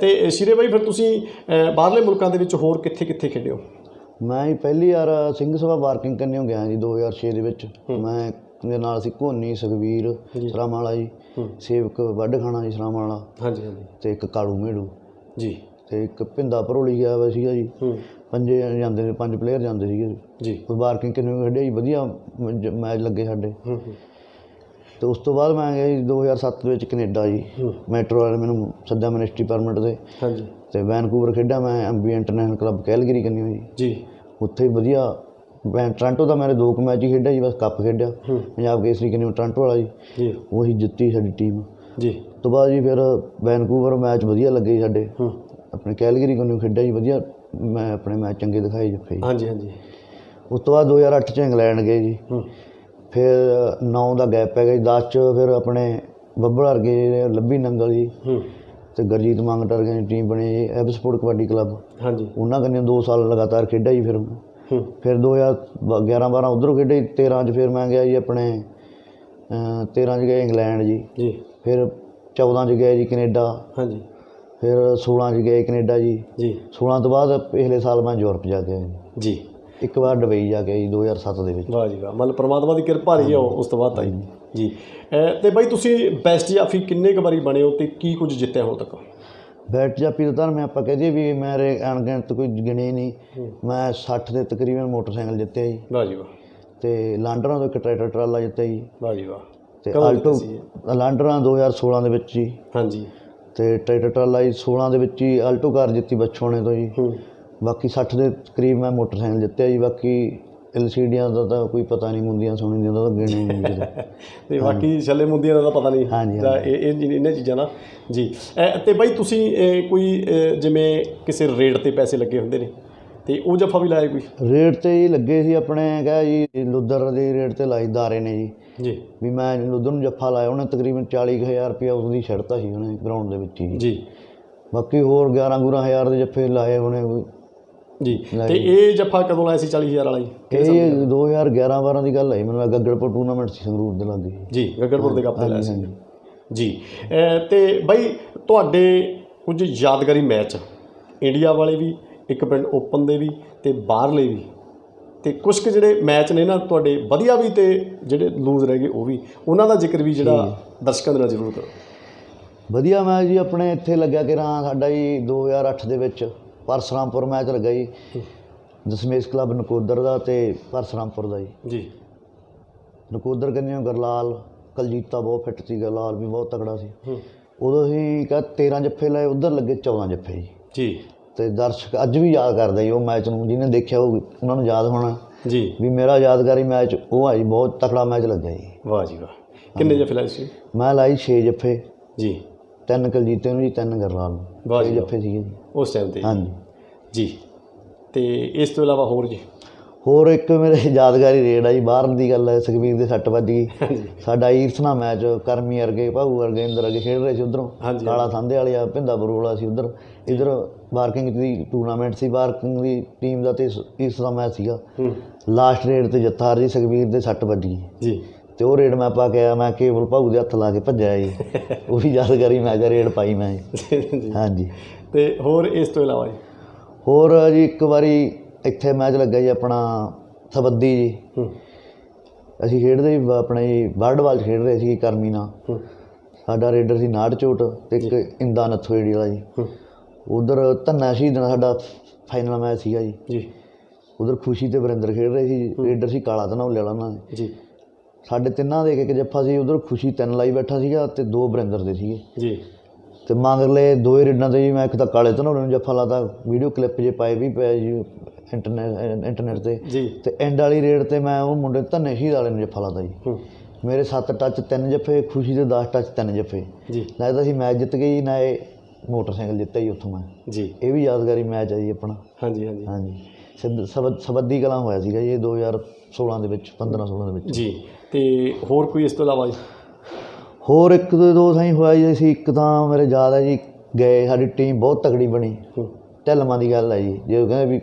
ਤੇ ਸ਼ੀਰੇ ਬਾਈ ਫਿਰ ਤੁਸੀਂ ਬਾਹਰਲੇ ਮੁਲਕਾਂ ਦੇ ਵਿੱਚ ਹੋਰ ਕਿੱਥੇ ਕਿੱਥੇ ਖੇਡੇ ਹੋ ਮੈਂ ਜੀ ਪਹਿਲੀ ਵਾਰ ਸਿੰਘ ਸਭਾ ਵਾਰਕਿੰਗ ਕਰਨੇ ਗਿਆ ਜੀ 2006 ਦੇ ਵਿੱਚ। ਮੈਂ ਮੇਰੇ ਨਾਲ ਸੀ ਕੋਨੀ ਸੁਖਵੀਰ ਸਰਾਮ ਵਾਲਾ ਜੀ। ਸੇਵਕ ਵੱਢ ਖਾਣਾ ਜੀ ਸਰਾਮ ਵਾਲਾ ਹਾਂਜੀ ਹਾਂਜੀ। ਤੇ ਇੱਕ ਕਾਲੂ ਮੇੜੂ। ਜੀ। ਤੇ ਇੱਕ ਪਿੰਦਾ ਭਰੋਲੀ ਗਿਆ ਵਾ ਸੀਗਾ ਜੀ। ਹੂੰ। ਪੰਜੇ ਜਾਂਦੇ ਨੇ ਪੰਜ ਪਲੇਅਰ ਜਾਂਦੇ ਸੀਗੇ। ਜੀ। ਵਾਰਕਿੰਗ ਕਿੰਨੇ ਖੇਡੇ ਜੀ ਵਧੀਆ ਮੈਚ ਲੱਗੇ ਸਾਡੇ। ਹੂੰ ਹੂੰ। ਤੇ ਉਸ ਤੋਂ ਬਾਅਦ ਮੈਂ ਗਿਆ ਜੀ 2007 ਦੇ ਵਿੱਚ ਕੈਨੇਡਾ ਜੀ। ਮੈਟਰੋ ਵਾਲੇ ਮੈਨੂੰ ਸੱਦਾ ਮਿਨਿਸਟਰੀ ਪਰਮਿਟ ਦੇ ਹਾਂਜੀ। ਤੇ ਵੈਨਕੂਵਰ ਖੇਡਿਆ ਮੈਂ ਐਮਬੀ ਇੰਟਰਨੈਸ਼ਨਲ ਕਲੱਬ ਕੈਲਗਰੀ ਕੰਨੀ ਜੀ। ਜੀ। ਉੱਥੇ ਵਧੀਆ। ਮੈਂ ਟ੍ਰਾਂਟੋ ਦਾ ਮੇਰੇ ਦੋ ਕੁ ਮੈਚ ਹੀ ਖੇਡਿਆ ਜੀ ਬਸ ਕੱਪ ਖੇਡਿਆ। ਪੰਜਾਬ ਕੇਸਰੀ ਕੰਨੀ ਟ੍ਰਾਂਟੋ ਵਾਲਾ ਜੀ। ਜੀ। ਉਹੀ ਜਿੱਤੀ ਸਾਡੀ ਟੀਮ। ਜੀ। ਤੋਂ ਬਾਅਦ ਜੀ ਫਿਰ ਵੈਨਕੂਵਰ ਮੈਚ ਵਧੀਆ ਲੱਗੇ ਸਾਡੇ। ਆਪਣੇ ਕੈਲਗਰੀ ਕੰਨੀ ਖੇਡਿਆ ਜੀ ਵਧੀਆ ਮੈਂ ਆਪਣੇ ਮੈਚ ਚੰਗੇ ਦਿਖਾਏ ਜੀ ਹਾਂਜੀ ਹਾਂਜੀ। ਉਸ ਤੋਂ ਬਾਅਦ 2008 ਚ ਇੰਗਲੈਂਡ ਗਏ ਜੀ। ਫਿਰ 9 ਦਾ ਗੈਪ ਪੈ ਗਿਆ ਜੀ 10 ਚ ਫਿਰ ਆਪਣੇ ਬੱਬਲ ਵਰਗੇ ਲੱਭੀ ਨੰਗਲ ਜੀ। ਹੂੰ। ਤੇ ਗਰਜੀਤ ਮੰਗਟ ਵਰਗੇ ਦੀ ਟੀਮ ਬਣੀ ਜੀ ਐਬ ਸਪੋਰਟ ਕਬੱਡੀ ਕਲੱਬ ਹਾਂਜੀ। ਉਹਨਾਂ ਕੰਨੇ 2 ਸਾਲ ਲਗਾਤਾਰ ਖੇਡਿਆ ਜੀ ਫਿਰ। ਹੂੰ। ਫਿਰ 2011 12 ਉਧਰੋਂ ਖੇਡੇ 13 ਚ ਫਿਰ ਮੈਂ ਗਿਆ ਜੀ ਆਪਣੇ ਅਹ 13 ਚ ਗਿਆ ਇੰਗਲੈਂਡ ਜੀ। ਜੀ। ਫਿਰ 14 ਚ ਗਿਆ ਜੀ ਕੈਨੇਡਾ। ਹਾਂਜੀ। ਫਿਰ 16 ਚ ਜੀ ਕੈਨੇਡਾ ਜੀ। ਜੀ। 16 ਤੋਂ ਬਾਅਦ ਪਿਛਲੇ ਸਾਲ ਮੈਂ ਯੂਰਪ ਜਾ ਕੇ ਆਇਆ ਜੀ। ਇੱਕ ਵਾਰ ਦੁਬਈ ਜਾ ਕੇ ਜੀ 2007 ਦੇ ਵਿੱਚ। ਵਾਹ ਜੀ ਵਾਹ ਮਤਲਬ ਪ੍ਰਮਾਤਮਾ ਦੀ ਕਿਰਪਾ ਰਹੀ ਹੈ ਉਸ ਤੋਂ ਬਾਅਦ ਤਾਂ ਜੀ। ਤੇ ਬਾਈ ਤੁਸੀਂ ਬੈਸਟ ਜਾਫੀ ਕਿੰਨੇ ਕੁ ਵਾਰੀ ਬਣੇ ਹੋ ਤੇ ਕੀ ਕੁਝ ਜਿੱਤਿਆ ਹੁਣ ਤੱਕ? ਬੈਟ ਜਾਪੀ ਤਾਂ ਮੈਂ ਆਪਾਂ ਕਹਦੇ ਵੀ ਮੇਰੇ ਅਣਗਿਣਤ ਕੋਈ ਗਿਣੇ ਨਹੀਂ। ਮੈਂ 60 ਦੇ ਤਕਰੀਬਨ ਮੋਟਰਸਾਈਕਲ ਜਿੱਤਿਆ ਜੀ। ਵਾਹ ਜੀ ਵਾਹ। ਤੇ ਲਾਂਡਰਾਂ ਤੋਂ ਇੱਕ ਟਰੈਕਟਰ ਟਰਾਲਾ ਜਿੱਤਿਆ ਜੀ। ਵਾਹ ਜੀ ਵਾਹ। ਤੇ ਆਲਟੋ ਜਿੱਤੇ ਲਾਂਡਰਾਂ 2016 ਦੇ ਵਿੱਚ ਜੀ। ਹਾਂਜੀ। ਤੇ ਟਰੈਕਟਰ ਟਰਾਲਾ ਜੀ 16 ਦੇ ਵਿੱਚ ਹੀ ਆਲਟੋ ਕਾਰ ਜਿੱਤੀ ਬਚੋਣੇ ਤੋਂ ਜੀ। ਹੂੰ। ਬਾਕੀ 60 ਦੇ ਕਰੀਬ ਮੈਂ ਮੋਟਰਸਾਈਕਲ ਜਿੱਤਿਆ ਜੀ ਬਾਕੀ ਐਲਸੀਡੀਆਂ ਦਾ ਤਾਂ ਕੋਈ ਪਤਾ ਨਹੀਂ ਮੁੰਦੀਆਂ ਸੁਣਦੀਆਂ ਦਾ ਤਾਂ ਗਿਣੇ ਨਹੀਂ ਤੇ। ਬਾਕੀ ਛੱਲੇ ਮੁੰਦੀਆਂ ਦਾ ਤਾਂ ਪਤਾ ਨਹੀਂ। ਹਾਂਜੀ, ਤਾਂ ਇਹ ਇਹ ਜੀ- ਇਹਨਾਂ ਚੀਜ਼ਾਂ ਦਾ ਜੀ। ਤੇ ਬਾਈ ਤੁਸੀਂ ਕੋਈ ਜਿਵੇਂ ਕਿਸੇ ਰੇਟ ਤੇ ਪੈਸੇ ਲੱਗੇ ਹੁੰਦੇ ਨੇ ਤੇ ਉਹ ਜੱਫਾ ਵੀ ਲਾਇਆ ਕੋਈ? ਰੇਟ ਤੇ ਹੀ ਲੱਗੇ ਸੀ ਆਪਣੇ ਕਹੇ ਜੀ ਲੁੱਦਰ ਦੇ ਰੇਟ ਤੇ ਲਾਈ ਦਾਰੇ ਨੇ ਜੀ। ਜੀ। ਵੀ ਮੈਂ ਲੁੱਦਰ ਨੂੰ ਜੱਫਾ ਲਾਇਆ ਉਹਨੇ ਤਕਰੀਬਨ 40000 ਰੁਪਇਆ ਉਸ ਦੀ ਛੱਡਤਾ ਸੀ ਉਹਨੇ ਗਰਾਊਂਡ ਦੇ ਵਿੱਚ ਹੀ। ਜੀ। ਬਾਕੀ ਹੋਰ 11 ਗੁਰਾਂ ਹਜ਼ਾਰ ਦੇ ਜੱਫੇ ਲਾਏ ਉਹਨੇ ਜੀ ਤੇ ਇਹ ਜੱਫਾ ਕਦੋਂ ਲਾਇਆ ਸੀ 40000 ਵਾਲਾ ਜੀ? ਇਹ 2011 12 ਦੀ ਗੱਲ ਹੈ ਮੈਨੂੰ ਲੱਗਾ ਗੱਗੜਪੁਰ ਟੂਰਨਾਮੈਂਟ ਸੀ ਸੰਗਰੂਰ ਦੇ ਲਾਗੇ। ਜੀ ਗਗਨਪੁਰ ਦੇ ਕੱਪ ਤੇ ਲਾਇਆ ਸੀ। ਜੀ ਤੇ ਬਾਈ ਤੁਹਾਡੇ ਕੁਝ ਯਾਦਗਾਰੀ ਮੈਚ ਇੰਡੀਆ ਵਾਲੇ ਵੀ ਇੱਕ ਪਿੰਡ ਓਪਨ ਦੇ ਵੀ ਤੇ ਬਾਹਰਲੇ ਵੀ ਤੇ ਕੁਝ ਕੁ ਜਿਹੜੇ ਮੈਚ ਨੇ ਨਾ ਤੁਹਾਡੇ ਵਧੀਆ ਵੀ ਤੇ ਜਿਹੜੇ ਲੂਜ਼ ਰਹਿ ਗਏ ਉਹ ਵੀ ਉਹਨਾਂ ਦਾ ਜ਼ਿਕਰ ਵੀ ਜਿਹੜਾ ਦਰਸ਼ਕਾਂ ਦੇ ਨਾਲ ਜ਼ਰੂਰ ਕਰੋ। ਵਧੀਆ ਮੈਚ ਜੀ ਆਪਣੇ ਇੱਥੇ ਲੱਗਿਆ ਕਿ ਰਾਂ ਸਾਡਾ ਜੀ 2008 ਦੇ ਵਿੱਚ ਪਰਸਰਾਮਪੁਰ ਮੈਚ ਲੱਗਾ ਜੀ। ਦਸਮੇਸ਼ ਕਲੱਬ ਨਕੋਦਰ ਦਾ ਤੇ ਪਰਸਰਾਮਪੁਰ ਦਾ ਜੀ। ਜੀ। ਨਕੋਦਰ ਕੰਨਿਓ ਗਰਲਾਲ ਕਲਜੀਤਾ ਬਹੁਤ ਫਿੱਟ ਸੀ ਗਰਲਾਲ ਵੀ ਬਹੁਤ ਤਕੜਾ ਸੀ। ਉਦੋਂ ਹੀ ਕਹ 13 ਜੱਫੇ ਲਏ ਉਧਰ ਲੱਗੇ 14 ਜੱਫੇ ਜੀ। ਜੀ। ਤੇ ਦਰਸ਼ਕ ਅੱਜ ਵੀ ਯਾਦ ਕਰਦੇ ਜੀ ਉਹ ਮੈਚ ਨੂੰ ਜਿਹਨੇ ਦੇਖਿਆ ਉਹ ਉਹਨਾਂ ਨੂੰ ਯਾਦ ਹੋਣਾ। ਜੀ। ਵੀ ਮੇਰਾ ਯਾਦਗਾਰੀ ਮੈਚ ਉਹ ਆ ਜੀ ਬਹੁਤ ਤਕੜਾ ਮੈਚ ਲੱਗਿਆ ਜੀ। ਵਾਹ ਜੀ ਵਾਹ। ਕਿੰਨੇ ਜਫੇ ਲਾਏ ਸੀ? ਮੈਂ ਲਾਈ 6 ਜੱਫੇ। ਜੀ। ਤਿੰਨ ਕਲਜੀਤੇ ਨੂੰ ਜੀ ਤਿੰਨ ਗਰਲਾਲ ਵਾਹ ਜੀ। ਜੱਫੇ ਸੀਗੇ ਜੀ। ਉਸ ਟਾਈਮ ਤੇ। ਹਾਂਜੀ। ਜੀ। ਤੇ ਇਸ ਤੋਂ ਇਲਾਵਾ ਹੋਰ ਜੀ? ਹੋਰ ਇੱਕ ਮੇਰੇ ਯਾਦਗਾਰੀ ਰੇਡ ਆ ਜੀ ਬਾਹਰ ਦੀ ਗੱਲ ਹੈ ਸੁਖਬੀਰ ਦੇ ਸੱਟ ਵੱਜ ਗਈ। ਸਾਡਾ ਈਰਸਨਾ ਮੈਚ ਕਰਮੀ ਵਰਗੇ ਭਾਊ ਵਰਗੇ ਇੰਦਰ ਵਰਗੇ ਖੇਡ ਰਹੇ ਸੀ ਉਧਰੋਂ। ਕਾਲਾ ਸੰਧੇ ਵਾਲੇ ਆ ਭਿੰਦਾ ਬਰੋਲਾ ਸੀ ਉਧਰ। ਇਧਰ ਵਾਰਕਿੰਗ ਦੀ ਟੂਰਨਾਮੈਂਟ ਸੀ ਵਾਰਕਿੰਗ ਦੀ ਟੀਮ ਦਾ ਤੇ ਈਰਸਨਾ ਮੈਚ ਸੀਗਾ। ਲਾਸਟ ਰੇਡ ਤੇ ਜੱਥਾ ਜੀ ਸੁਖਬੀਰ ਦੇ ਸੱਟ ਵੱਜ ਗਈ। ਜੀ। ਤੇ ਉਹ ਰੇਡ ਮੈਂ ਪਾ ਕੇ ਆਇਆ ਮੈਂ ਕੇਵਲ ਭਾਊ ਦੇ ਹੱਥ ਲਾ ਕੇ ਭੱਜਿਆ ਜੀ। ਉਹ ਵੀ ਯਾਦਗਾਰੀ ਮੈਚ ਆ ਰੇਡ ਪਾਈ ਮੈਂ ਜੀ। ਹਾਂਜੀ। ਤੇ ਹੋਰ ਇਸ ਤੋਂ ਇਲਾਵਾ ਜੀ? ਹੋਰ ਜੀ ਇੱਕ ਵਾਰੀ ਇੱਥੇ ਮੈਚ ਲੱਗਾ ਜੀ ਆਪਣਾ ਸਬੱਦੀ ਜੀ। ਅਸੀਂ ਖੇਡਦੇ ਸੀ ਆਪਣੇ 'ਚ ਖੇਡ ਰਹੇ ਸੀ ਕਰਮੀ ਨਾਲ। ਸਾਡਾ ਰੇਡਰ ਸੀ ਨਾੜ ਚੋਟ ਤੇ ਇੱਕ ਇੰਦਾ ਨਥੋੜੀ ਵਾਲਾ ਜੀ। ਉਧਰ ਧੰਨਾ ਸ਼ਹੀਦ ਨਾਲ ਸਾਡਾ ਫਾਈਨਲ ਮੈਚ ਸੀਗਾ ਜੀ। ਜੀ। ਉਧਰ ਖੁਸ਼ੀ ਤੇ ਵਰਿੰਦਰ ਖੇਡ ਰਹੇ ਸੀ ਰੇਡਰ ਸੀ ਕਾਲਾ ਧਨੌਲੇ ਵਾਲਾ ਉਹਨਾਂ ਦੇ। ਜੀ। ਸਾਡੇ ਤਿੰਨਾਂ ਦੇ ਇੱਕ ਇੱਕ ਜੱਫਾ ਸੀ ਉਧਰ ਖੁਸ਼ੀ ਤਿੰਨ ਲਾਈ ਬੈਠਾ ਸੀਗਾ ਤੇ ਦੋ ਬਰਿੰਦਰ ਦੇ ਸੀਗੇ। ਜੀ। ਤੇ ਮਗਰਲੇ ਦੋਏ ਰੇਡਾਂ ਤੇ ਜੀ ਮੈਂ ਇੱਕ ਤਾਂ ਕਾਲੇ ਤਨੋੜੇ ਨੂੰ ਜੱਫਾ ਲਾਤਾ। ਵੀਡੀਓ ਕਲਿੱਪ ਜੇ ਪਾਏ ਵੀ ਪਏ ਜੀ ਇੰਟਰਨੈਟ ਇੰਟਰਨੈਟ ਤੇ। ਤੇ ਐਂਡ ਵਾਲੀ ਰੇਡ ਤੇ ਮੈਂ ਉਹ ਮੁੰਡੇ ਧੰਨੇ ਸ਼ਹੀਦ ਵਾਲੇ ਨੂੰ ਜੱਫਾ ਲਾਤਾ ਜੀ। ਮੇਰੇ ਸੱਤ ਟੱਚ ਤਿੰਨ ਜੱਫੇ ਖੁਸ਼ੀ ਦੇ 10 ਟੱਚ ਤਿੰਨ ਜੱਫੇ। ਜੀ। ਤਾਂ ਸੀ ਮੈਚ ਜਿੱਤ ਗਈ ਨਾ ਇਹ ਮੋਟਰਸਾਈਕਲ ਜਿੱਤਿਆ ਹੀ ਉੱਥੋਂ ਮੈਂ। ਜੀ। ਇਹ ਵੀ ਯਾਦਗਾਰੀ ਮੈਚ ਆ ਜੀ ਆਪਣਾ। ਹਾਂਜੀ ਹਾਂਜੀ। ਹਾਂਜੀ। ਸਬੱਦੀ ਕਲਾਂ ਹੋਇਆ ਸੀਗਾ ਜੀ 2000 16 ਦੇ ਵਿੱਚ 15 16 ਦੇ ਵਿੱਚ। ਜੀ ਤੇ ਹੋਰ ਕੋਈ ਇਸ ਤੋਂ ਇਲਾਵਾ ਜੀ? ਹੋਰ ਇੱਕ ਦੋ ਦੋ ਸਾਈ ਹੋਇਆ ਜੀ ਅਸੀਂ ਇੱਕ ਤਾਂ ਮੇਰੇ ਯਾਦ ਹੈ ਜੀ ਗਏ ਸਾਡੀ ਟੀਮ ਬਹੁਤ ਤਕੜੀ ਬਣੀ। ਢਲਮਾਂ ਦੀ ਗੱਲ ਹੈ ਜੀ ਜੇ ਉਹ ਕਹਿੰਦੇ ਵੀ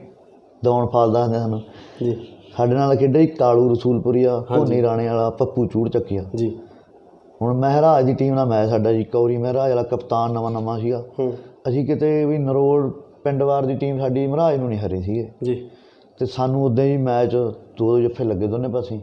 ਦੌਣ ਫਾਲ ਹੁੰਦੇ ਹਨ ਜੀ। ਸਾਡੇ ਨਾਲ ਖੇਡਿਆ ਜੀ ਕਾਲੂ ਰਸੂਲਪੁਰੀਆ ਕੋਨੀ ਰਾਣੇ ਵਾਲਾ ਪੱਪੂ ਚੂੜ ਚੱਕਿਆ। ਜੀ। ਹੁਣ ਮਹਿਰਾਜ ਦੀ ਟੀਮ ਨਾਲ ਮੈਚ ਸਾਡਾ ਜੀ ਕੌਰੀ ਮਹਿਰਾਜ ਵਾਲਾ ਕਪਤਾਨ ਨਵਾਂ ਨਵਾਂ ਸੀਗਾ। ਅਸੀਂ ਕਿਤੇ ਵੀ ਨਰੋੜ ਪਿੰਡਵਾਰ ਦੀ ਟੀਮ ਸਾਡੀ ਮਹਾਰਾਜ ਨੂੰ ਨਹੀਂ ਹਰੀ ਸੀਗੇ। ਜੀ। ਤੇ ਸਾਨੂੰ ਉਦਾਂ ਹੀ ਮੈਚ ਦੋ ਦੋ ਜੱਫੇ ਲੱਗੇ ਦੋਨੇ ਪਾਸੇ।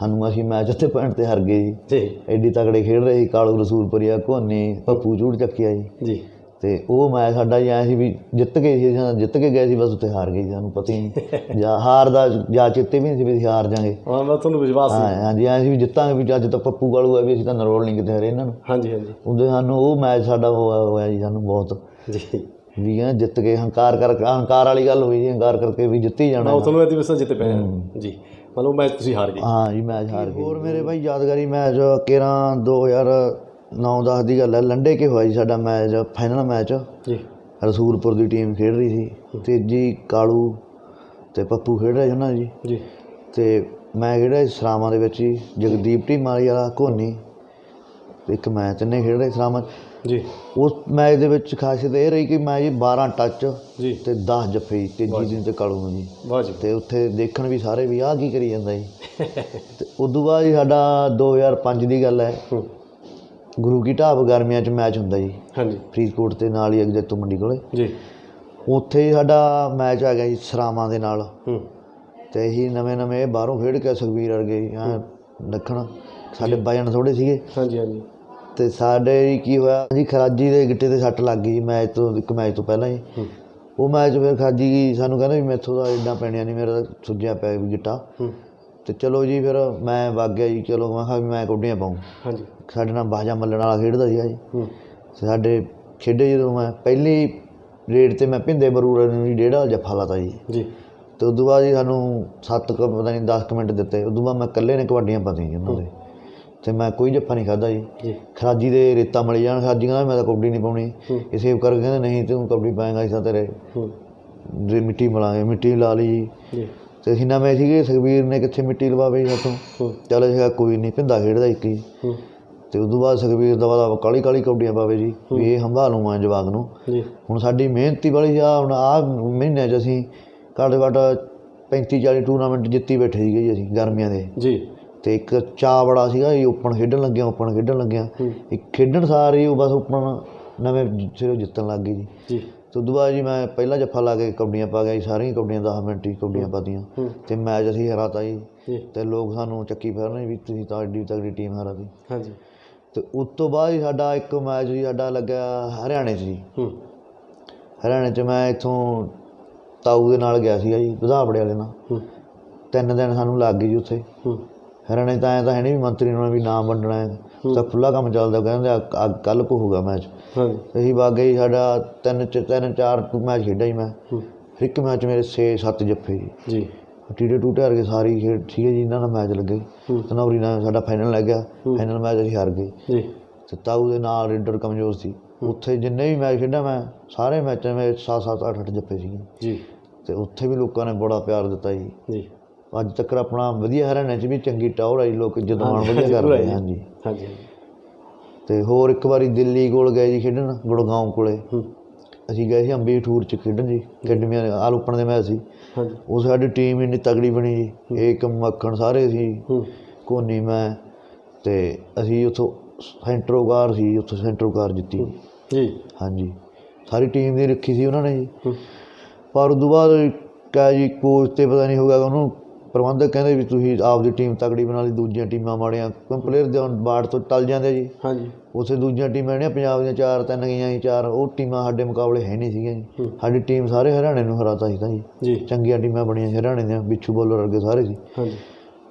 ਸਾਨੂੰ ਅਸੀਂ ਮੈਚ ਉੱਤੇ ਪੁਆਇੰਟ ਤੇ ਹਾਰ ਗਏ ਜੀ। ਜੀ। ਐਡੀ ਤਗੜੇ ਖੇਡ ਰਹੇ ਸੀ ਕਾਲੂ ਰਸੂਲਪੁਰੀਆ ਕੋਨੀ ਪੱਪੂ ਝੂੜ ਚੱਕਿਆ ਜੀ। ਜੀ। ਤੇ ਉਹ ਮੈਚ ਸਾਡਾ ਹੀ ਐਂ ਸੀ ਵੀ ਜਿੱਤ ਗਏ ਸੀ ਅਸੀਂ ਜਿੱਤ ਕੇ ਗਏ ਸੀ ਬਸ ਉੱਤੇ ਹਾਰ ਗਏ ਸਾਨੂੰ ਪਤਾ ਹੀ ਨਹੀਂ। ਜਾਂ ਹਾਰ ਦਾ ਜਾਂ ਚਿੱਤੇ ਵੀ ਨਹੀਂ ਸੀ ਵੀ ਅਸੀਂ ਹਾਰ ਜਾਾਂਗੇ। ਹਾਂ ਮੈਂ ਤੁਹਾਨੂੰ ਵਿਸ਼ਵਾਸ ਸੀ। ਹਾਂ ਹਾਂਜੀ ਐਂ ਸੀ ਵੀ ਜਿੱਤਾਂਗੇ ਵੀ ਅੱਜ ਤਾਂ ਪੱਪੂ ਕਾਲੂ ਆ ਵੀ ਅਸੀਂ ਤਾਂ ਨਰੋਲ ਨਹੀਂ ਕਿਤੇ ਹਰੇ ਇਹਨਾਂ ਨੂੰ। ਹਾਂਜੀ ਹਾਂਜੀ। ਉਹਦੇ ਸਾਨੂੰ ਉਹ ਮੈਚ ਸਾਡਾ ਹੋਇਆ ਹੋਇਆ ਜੀ ਸਾਨੂੰ ਬਹੁਤ। ਜੀ। ਵੀ ਐਂ ਜਿੱਤ ਕੇ ਹੰਕਾਰ ਕਰ ਹੰਕਾਰ ਵਾਲੀ ਗੱਲ ਹੋਈ ਜੀ ਹੰਕਾਰ ਕਰਕੇ ਵੀ ਜਿੱਤ ਜਾਣਾ ਮੈਂ ਤੁਹਾਨੂੰ ਇਹਦੀ ਵਿਸਾ ਜਿੱਤੇ ਪਏ ਜੀ ਮਤਲਬ ਮੈਚ ਤੁਸੀਂ ਹਾਰ ਗਏ। ਹਾਂ ਜੀ ਮੈਚ ਹਾਰ ਗਏ। ਹੋਰ ਮੇਰੇ ਭਾਈ ਯਾਦਗਾਰੀ ਮੈਚ ਕੇਰਾਂ 2009-10 ਦੀ ਗੱਲ ਹੈ। ਲੰਡੇ ਕੇ ਹੋਇਆ ਜੀ ਸਾਡਾ ਮੈਚ ਫਾਈਨਲ ਮੈਚ? ਜੀ। ਰਸੂਲਪੁਰ ਦੀ ਟੀਮ ਖੇਡ ਰਹੀ ਸੀ। ਤੇਜੀ ਕਾਲੂ ਤੇ ਪੱਪੂ ਖੇਡ ਰਹੇ ਸੀ ਉਹਨਾਂ ਜੀ। ਜੀ। ਤੇ ਮੈਂ ਖੇਡਿਆ ਸੀ ਸਰਾਵਾਂ ਦੇ ਵਿੱਚ ਜੀ। ਜਗਦੀਪ ਢੀਮਾਲੀ ਵਾਲਾ ਕੋਨੀ ਇੱਕ ਮੈਂ ਤਿੰਨੇ ਖੇਡ ਰਹੇ ਸਰਾਵਾਂ। ਜੀ। ਉਸ ਮੈਚ ਦੇ ਵਿੱਚ ਖਾਸੀਅਤ ਇਹ ਰਹੀ ਕਿ ਮੈਂ ਜੀ 12 ਟੱਚ ਜੀ। ਤੇ 10 ਜੱਫੇ ਤੇਜੀ ਦਿਨ ਤੇ ਕਾਲੂ ਨੂੰ ਜੀ ਵਾਹ ਜੀ। ਤੇ ਉੱਥੇ ਦੇਖਣ ਵੀ ਸਾਰੇ ਵੀ ਆਹ ਕੀ ਕਰੀ ਜਾਂਦਾ ਜੀ। ਤੇ ਉਦੋਂ ਬਾਅਦ ਜੀ ਸਾਡਾ 2005 ਦੀ ਗੱਲ ਹੈ। ਗੁਰੂ ਕੀ ਢਾਬ ਗਰਮੀਆਂ 'ਚ ਮੈਚ ਹੁੰਦਾ ਜੀ। ਹਾਂਜੀ। ਫਰੀਦਕੋਟ ਤੇ ਨਾਲ ਹੀ ਅਗਜੈਤੋ ਮੰਡੀ ਕੋਲੇ। ਜੀ। ਉੱਥੇ ਸਾਡਾ ਮੈਚ ਆ ਗਿਆ ਜੀ ਸਰਾਵਾਂ ਦੇ ਨਾਲ। ਹੂੰ। ਤੇ ਇਹੀ ਨਵੇਂ ਨਵੇਂ ਬਾਹਰੋਂ ਖੇਡ ਕੇ ਸੁਖਵੀਰ ਵਰਗੇ ਆ ਦੱਖਣ। ਸਾਡੇ ਵਜਨ ਥੋੜੇ ਸੀਗੇ। ਹਾਂਜੀ ਹਾਂਜੀ। ਤੇ ਸਾਡੇ ਜੀ ਕੀ ਹੋਇਆ ਜੀ ਖਰਾਜੀ ਦੇ ਗਿੱਟੇ ਤੇ ਸੱਟ ਲੱਗ ਗਈ ਮੈਚ ਤੋਂ ਇੱਕ ਮੈਚ ਤੋਂ ਪਹਿਲਾਂ ਹੀ। ਹੂੰ। ਉਹ ਮੈਚ ਫਿਰ ਖਰਾਜੀ ਸਾਨੂੰ ਕਹਿੰਦਾ ਵੀ ਮੈਥੋਂ ਦਾ ਇੰਨਾ ਪੈਣਿਆ ਨਹੀਂ ਮੇਰਾ ਤਾਂ ਸੁੱਜਿਆ ਪਿਆ ਵੀ ਗਿੱਟਾ। ਤੇ ਚਲੋ ਜੀ ਫਿਰ ਮੈਂ ਵਗ ਗਿਆ ਜੀ ਚਲੋ ਮੈਂ ਕਿਹਾ ਵੀ ਮੈਂ ਕੁੱਡੀਆਂ ਪਾਉਂ। ਹਾਂਜੀ। ਸਾਡੇ ਨਾਲ ਬਾਜਾ ਮੱਲਣ ਵਾਲਾ ਖੇਡਦਾ ਸੀਗਾ ਜੀ। ਹੂੰ। ਤੇ ਸਾਡੇ ਖੇਡੇ ਜਦੋਂ ਮੈਂ ਪਹਿਲੀ ਰੇਡ ਤੇ ਮੈਂ ਭਿੰਦੇ ਬਰੂਰ ਨੂੰ ਜੀ ਡੇਢ ਜੱਫਾ ਲਾਤਾ ਜੀ। ਜੀ। ਤੇ ਉਦੋਂ ਬਾਅਦ ਜੀ ਸਾਨੂੰ ਸੱਤ ਕੁ ਪਤਾ ਨਹੀਂ 10 ਕੁ ਮਿੰਟ ਦਿੱਤੇ। ਉਦੋਂ ਬਾਅਦ ਮੈਂ ਇਕੱਲੇ ਨੇ ਕਬੱਡੀਆਂ ਪਾਤੀਆਂ ਜੀ ਉਹਨਾਂ ਦੇ। ਤੇ ਮੈਂ ਕੋਈ ਜੱਫਾ ਨਹੀਂ ਖਾਦਾ ਜੀ। ਖਰਾਜੀ ਦੇ ਰੇਤਾ ਮਲੀ ਜਾਣ ਖਰਾਜੀ ਕਹਿੰਦਾ ਮੈਂ ਤਾਂ ਕਬੱਡੀ ਨਹੀਂ ਪਾਉਣੀ। ਇਹ ਸੇਵ ਕਰਕੇ ਕਹਿੰਦਾ ਨਹੀਂ ਤੂੰ ਕਬੱਡੀ ਪਾਏਗਾ ਇਸ ਤੇਰੇ। ਜੇ ਮਿੱਟੀ ਮਲਾਂਗੇ ਮਿੱਟੀ ਲਾ ਲਈ ਜੀ। ਤੇ ਅਸੀਂ ਨਵੇਂ ਸੀਗੇ ਸੁਖਬੀਰ ਨੇ ਕਿੱਥੇ ਮਿੱਟੀ ਲਵਾਵੇ ਸਾਥੋਂ ਚੱਲ ਸੀਗਾ ਕੋਈ ਨਹੀਂ ਪਿੰਦਾ ਖੇਡਦਾ ਇੱਕ ਹੀ। ਤੇ ਉਦੋਂ ਬਾਅਦ ਸੁਖਬੀਰ ਦਾ ਵਾਲਾ ਕਾਲੀ ਕਾਲੀ ਕਬੱਡੀਆਂ ਪਾਵੇ ਜੀ ਵੀ ਇਹ ਹੰਭਾਲੂ ਮੈਂ ਜਵਾਗ ਨੂੰ। ਹੁਣ ਸਾਡੀ ਮਿਹਨਤੀ ਵਾਲੀ ਆ ਹੁਣ ਆ ਮਹੀਨੇ 'ਚ ਅਸੀਂ ਘੱਟ ਘੱਟ 35 40 ਟੂਰਨਾਮੈਂਟ ਜਿੱਤੀ ਬੈਠੇ ਸੀਗੇ ਜੀ ਅਸੀਂ ਗਰਮੀਆਂ ਦੇ। ਜੀ। ਤੇ ਇੱਕ ਚਾਅ ਬੜਾ ਸੀਗਾ ਜੀ ਓਪਨ ਖੇਡਣ ਲੱਗਿਆ ਓਪਨ ਖੇਡਣ ਲੱਗਿਆ। ਇੱਕ ਖੇਡਣ ਸਾਰ ਹੀ ਉਹ ਬਸ ਓਪਨ ਨਵੇਂ ਸਿਰੋਂ ਜਿੱਤਣ ਲੱਗ ਗਈ ਜੀ। ਜੀ। ਤੇ ਉਦੋਂ ਬਾਅਦ ਜੀ ਮੈਂ ਪਹਿਲਾ ਜੱਫਾ ਲਾ ਕੇ ਕਬੱਡੀਆਂ ਪਾ ਗਿਆ ਜੀ ਸਾਰੀਆਂ ਕਬੱਡੀਆਂ 10 ਮਿੰਟ ਹੀ ਕਬੱਡੀਆਂ ਪਾਤੀਆਂ। ਤੇ ਮੈਚ ਅਸੀਂ ਹਰਾਤਾ ਜੀ। ਤੇ ਲੋਕ ਸਾਨੂੰ ਚੱਕੀ ਫਿਰਨੇ ਵੀ ਤੁਸੀਂ ਤਾਂ ਐਡੀ ਤਗੜੀ ਟੀਮ ਹਰਾਤੀ। ਹਾਂਜੀ। ਤੇ ਉਸ ਤੋਂ ਬਾਅਦ ਹੀ ਸਾਡਾ ਇੱਕ ਮੈਚ ਜੀ ਸਾਡਾ ਲੱਗਿਆ ਹਰਿਆਣੇ 'ਚ ਜੀ। ਹਰਿਆਣੇ 'ਚ ਮੈਂ ਇੱਥੋਂ ਤਾਊ ਦੇ ਨਾਲ ਗਿਆ ਸੀਗਾ ਜੀ ਵਧਾਵੜੇ ਵਾਲੇ ਨਾਲ। ਤਿੰਨ ਦਿਨ ਸਾਨੂੰ ਲੱਗ ਗਏ ਜੀ ਉੱਥੇ। ਹੂੰ 'ਚ ਤਾਂ ਐਂ ਤਾਂ ਹੈ ਨਹੀਂ ਵੀ ਮੰਤਰੀ ਨੂੰ ਵੀ ਨਾਮ ਵੰਡਣਾ ਹੈ। ਤਾਂ ਖੁੱਲਾ ਕੰਮ ਚੱਲਦਾ ਕਹਿੰਦੇ ਕੱਲ ਕੋ ਹੋਊਗਾ ਮੈਚ। ਹਾਂਜੀ। ਅਸੀਂ ਵਗ ਜੀ, ਸਾਡਾ ਤਿੰਨ ਚ ਤਿੰਨ ਚਾਰ ਮੈਚ ਖੇਡਿਆ ਜੀ ਮੈਂ। ਹੂੰ। ਹਰ ਇੱਕ ਮੈਚ ਮੇਰੇ 6 7 ਜੱਫੇ ਜੀ। ਜੀ। ਟੀਡੇ ਟੂਟੇ ਹਾਰ ਕੇ ਸਾਰੀ ਖੇਡ ਸੀਗੇ ਜੀ ਇਹਨਾਂ ਨਾਲ ਮੈਚ ਲੱਗੇ। ਹੂੰ। ਤਨੌਰੀ ਨਾਲ ਸਾਡਾ ਫਾਈਨਲ ਲੱਗ ਗਿਆ। ਫਾਈਨਲ ਮੈਚ ਅਸੀਂ ਹਾਰ ਗਏ। ਜੀ। ਤੇ ਤਾਊ ਦੇ ਨਾਲ ਰੇਡਰ ਕਮਜ਼ੋਰ ਸੀ। ਉੱਥੇ ਜਿੰਨੇ ਵੀ ਮੈਚ ਖੇਡਿਆ ਮੈਂ ਸਾਰੇ ਮੈਚਾਂ ਵਿੱਚ 7 7 8 8 ਜੱਫੇ ਸੀਗੇ। ਜੀ। ਤੇ ਉੱਥੇ ਵੀ ਲੋਕਾਂ ਨੇ ਬੜਾ ਪਿਆਰ ਦਿੱਤਾ ਜੀ। ਜੀ। ਅੱਜ ਤੱਕ ਆਪਣਾ ਵਧੀਆ ਹਰਿਆਣੇ 'ਚ ਵੀ ਚੰਗੀ ਟੌਰ ਆਈ ਲੋਕ ਜਦਮਾਨ ਵਧੀਆ ਹਾਂਜੀ, ਕਰ ਰਹੇ ਜੀ। ਹਾਂਜੀ ਹਾਂਜੀ। ਤੇ ਹੋਰ ਇੱਕ ਵਾਰੀ ਦਿੱਲੀ ਕੋਲ ਗਏ ਜੀ ਖੇਡਣ ਗੁੜਗਾਉਂ ਕੋਲੇ। ਅਸੀਂ ਗਏ ਸੀ ਅੰਬੀ ਟੂਰ 'ਚ ਖੇਡਣ ਜੀ ਅਕੈਡਮੀਆਂ ਦੇ ਆਲ ਓਪਨ ਦੇ ਮੈਚ ਸੀ। ਹਾਂਜੀ। ਉਹ ਸਾਡੀ ਟੀਮ ਇੰਨੀ ਤਗੜੀ ਬਣੀ ਜੀ ਏਕ ਮੱਖਣ ਸਾਰੇ ਸੀ ਕੋਨੀ ਮੈਂ ਤੇ ਅਸੀਂ ਉੱਥੋਂ ਸੈਂਟਰੋ ਕਾਰ ਸੀ ਉੱਥੋਂ ਸੈਂਟਰੋ ਕਾਰ ਜਿੱਤੀ ਜੀ। ਹਾਂਜੀ। ਸਾਰੀ ਟੀਮ ਦੀ ਰੱਖੀ ਸੀ ਉਹਨਾਂ ਨੇ ਜੀ। ਪਰ ਉਦੋਂ ਬਾਅਦ ਕਹੇ ਜੀ ਕੋਚ ਤੇ ਪਤਾ ਨਹੀਂ ਹੋ ਗਿਆ ਉਹਨੂੰ ਪ੍ਰਬੰਧਕ ਕਹਿੰਦੇ ਵੀ ਤੁਸੀਂ ਆਪਦੀ ਟੀਮ ਤਗੜੀ ਬਣਾ ਲਈ ਦੂਜੀਆਂ ਟੀਮਾਂ ਮਾੜੀਆਂ ਕਿਉਂ ਪਲੇਅਰ ਦੇ ਬਾੜ ਤੋਂ ਟਲ ਜਾਂਦੇ ਜੀ। ਹਾਂਜੀ। ਉਥੇ ਦੂਜੀਆਂ ਟੀਮਾਂ ਜਿਹੜੀਆਂ ਪੰਜਾਬ ਦੀਆਂ ਚਾਰ ਤਿੰਨ ਗਈਆਂ ਸੀ ਚਾਰ ਉਹ ਟੀਮਾਂ ਸਾਡੇ ਮੁਕਾਬਲੇ ਹੈ ਨਹੀਂ ਸੀਗੀਆਂ ਜੀ। ਸਾਡੀ ਟੀਮ ਸਾਰੇ ਹਰਿਆਣੇ ਨੂੰ ਹਰਾਤਾ ਸੀ ਤਾਂ ਜੀ। ਚੰਗੀਆਂ ਟੀਮਾਂ ਬਣੀਆਂ ਸੀ ਹਰਿਆਣੇ ਦੀਆਂ ਬਿੱਛੂ ਬੋਲਰ ਵਰਗੇ ਸਾਰੇ ਸੀ। ਹਾਂਜੀ।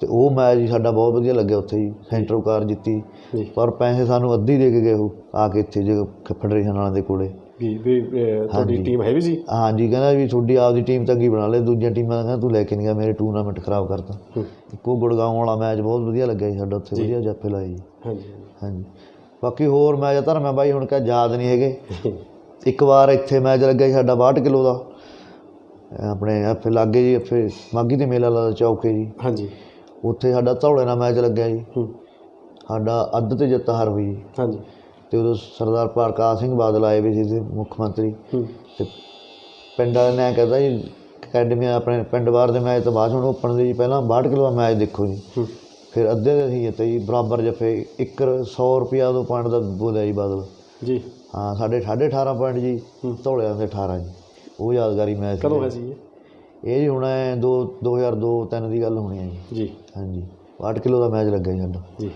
ਤੇ ਉਹ ਮੈਚ ਜੀ ਸਾਡਾ ਬਹੁਤ ਵਧੀਆ ਲੱਗਿਆ ਉੱਥੇ ਜੀ ਸੈਂਟਰੋ ਕਾਰ ਜਿੱਤੀ। ਜੀ। ਪਰ ਪੈਸੇ ਸਾਨੂੰ ਅੱਧੀ ਦੇ ਕੇ ਗਏ ਉਹ ਆ ਕੇ ਇੱਥੇ ਜੇ ਫੈਡਰੇਸ਼ਨ ਵਾਲਿਆਂ ਦੇ ਕੋਲੇ। ਵੀ ਵੀ ਅਹ, ਤੁਹਾਡੀ ਹਾਂਜੀ। ਟੀਮ ਹੈਵੀ ਸੀ? ਹਾਂਜੀ ਕਹਿੰਦਾ ਵੀ ਤੁਹਾਡੀ ਆਪਦੀ ਟੀਮ ਤੱਕ ਬਣਾ ਲੈ ਦੂਜੀਆਂ ਟੀਮਾਂ ਦਾ ਕਹਿੰਦਾ ਤੂੰ ਲੈ ਕੇ ਨਹੀਂ ਗਿਆ ਮੇਰੇ ਟੂਰਨਾਮੈਂਟ ਖਰਾਬ ਕਰਤਾ। ਇੱਕੋ ਗੁੜਗਾਉਂ ਵਾਲਾ ਮੈਚ ਬਹੁਤ ਵਧੀਆ ਲੱਗਿਆ ਜੀ ਸਾਡਾ ਉੱਥੇ ਜੀ। ਵਧੀਆ ਜੱਫੇ ਲਾਏ ਜੀ। ਹਾਂਜੀ। ਹਾਂਜੀ। ਬਾਕੀ ਹੋਰ ਮੈਚ ਤਾਂ ਮੈਂ ਬਾਈ ਹੁਣ ਕਾ ਯਾਦ ਨਹੀਂ ਹੈਗੇ। ਇੱਕ ਵਾਰ ਇੱਥੇ ਮੈਚ ਲੱਗਿਆ ਸੀ ਸਾਡਾ 62 ਕਿਲੋ ਦਾ। ਆਪਣੇ ਇੱਥੇ ਲਾਗੇ ਜੀ ਇੱਥੇ ਮਾਗੀ ਤੇ ਮੇਲਾ ਲਾ ਚੌਕੇ ਜੀ। ਹਾਂਜੀ। ਉੱਥੇ ਸਾਡਾ ਧੌਲੇ ਨਾਲ ਮੈਚ ਲੱਗਿਆ ਜੀ। ਸਾਡਾ ਅੱਧ ਤੇ ਜਿੱਤ ਹਾਰ ਹੋਈ ਜੀ। ਹਾਂਜੀ। ਤੇ ਉਦੋਂ ਸਰਦਾਰ ਪ੍ਰਕਾਸ਼ ਸਿੰਘ ਬਾਦਲ ਆਏ ਵੀ ਸੀ ਤੇ ਮੁੱਖ ਮੰਤਰੀ। ਤੇ ਪਿੰਡ ਵਾਲਿਆਂ ਨੇ ਕਹਿੰਦਾ ਜੀ ਅਕੈਡਮੀ ਆਪਣੇ ਪਿੰਡ ਬਾਹਰ ਦੇ ਮੈਚ ਤੋਂ ਬਾਅਦ ਹੁਣ ਓਪਨ ਦੇ ਜੀ ਪਹਿਲਾਂ 62 ਕਿਲੋ ਦਾ ਮੈਚ ਦੇਖੋ ਜੀ। ਫਿਰ ਅੱਧੇ ਦੇ ਅਸੀਂ ਜਿੱਤੇ ਜੀ ਬਰਾਬਰ ਜੱਫੇ ਇੱਕ 100 ਰੁਪਿਆ ਉਦੋਂ ਪੁਆਇੰਟ ਦਾ ਬੋਲਿਆ ਜੀ ਬਾਦਲ। ਜੀ। ਹਾਂ ਸਾਡੇ 18.5 ਪੁਆਇੰਟ ਜੀ ਧੌਲਿਆਂ ਦੇ 18 ਜੀ। ਉਹ ਯਾਦਗਾਰੀ ਮੈਚ ਕਦੋਂ ਹੋਇਆ ਸੀ ਇਹ ਜੀ ਹੁਣ ਐ ਦੋ 2002 3 ਦੀ ਗੱਲ ਹੋਣੀ ਹੈ ਜੀ। ਜੀ। ਹਾਂਜੀ। 8 ਕਿਲੋ ਦਾ ਮੈਚ ਲੱਗਾ ਜੀ ਸਾਡਾ। ਜੀ।